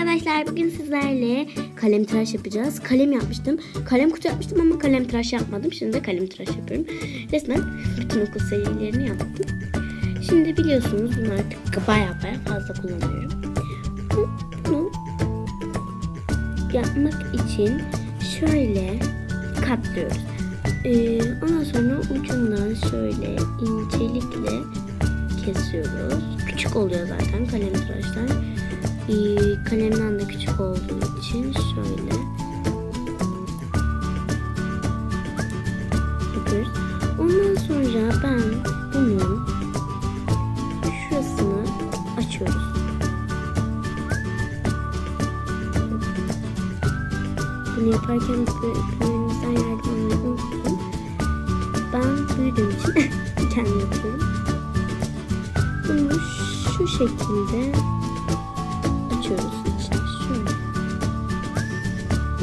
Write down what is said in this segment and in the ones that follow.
arkadaşlar bugün sizlerle kalem tıraş yapacağız. Kalem yapmıştım. Kalem kutu yapmıştım ama kalem tıraş yapmadım. Şimdi de kalem tıraş yapıyorum. Resmen bütün okul serilerini yaptım. Şimdi biliyorsunuz bunu artık baya baya fazla kullanıyorum. Bu- Bunu yapmak için şöyle katlıyoruz. Ee, ondan sonra ucundan şöyle incelikle kesiyoruz. Küçük oluyor zaten kalem tıraşlar. Ee, kalemden de küçük olduğu için şöyle yapıyoruz. Ondan sonra ben bunun şurasını açıyoruz. Bunu yaparken büyüğünüzden yardım almayı unutmayın. Ben büyüdüğüm için kendim yapıyorum. Bunu şu şekilde açıyoruz içine şöyle.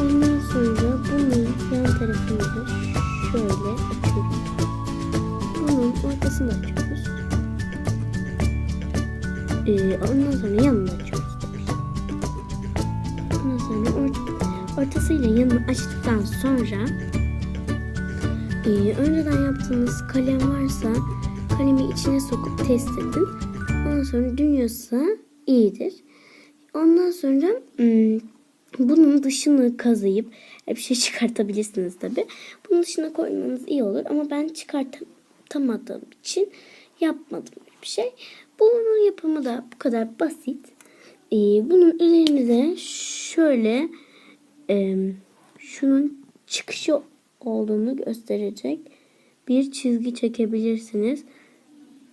Ondan sonra bunun yan tarafını da şöyle açıyoruz. Bunun ortasını açıyoruz. Ee, ondan sonra yanını açıyoruz. Ondan sonra or- ortasıyla yanını açtıktan sonra ee, önceden yaptığınız kalem varsa kalemi içine sokup test edin. Ondan sonra dönüyorsa iyidir. Ondan sonra hmm, bunun dışını kazıyıp bir şey çıkartabilirsiniz tabi. Bunun dışına koymanız iyi olur ama ben çıkartamadığım için yapmadım bir şey. Bunun yapımı da bu kadar basit. Ee, bunun üzerinize şöyle e, şunun çıkışı olduğunu gösterecek bir çizgi çekebilirsiniz.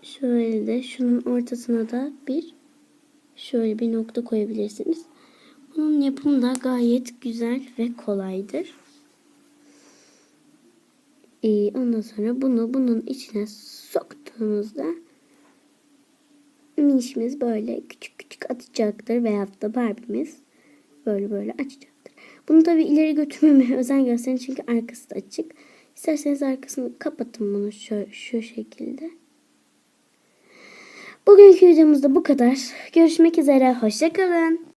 Şöyle de şunun ortasına da bir şöyle bir nokta koyabilirsiniz. Bunun yapımı da gayet güzel ve kolaydır. Ee, ondan sonra bunu bunun içine soktuğumuzda minişimiz böyle küçük küçük atacaktır veyahut da Barbie'miz böyle böyle açacaktır. Bunu tabi ileri götürmemeye özen gösterin çünkü arkası da açık. İsterseniz arkasını kapatın bunu şu, şu şekilde. Bugünkü videomuzda bu kadar. Görüşmek üzere. Hoşçakalın.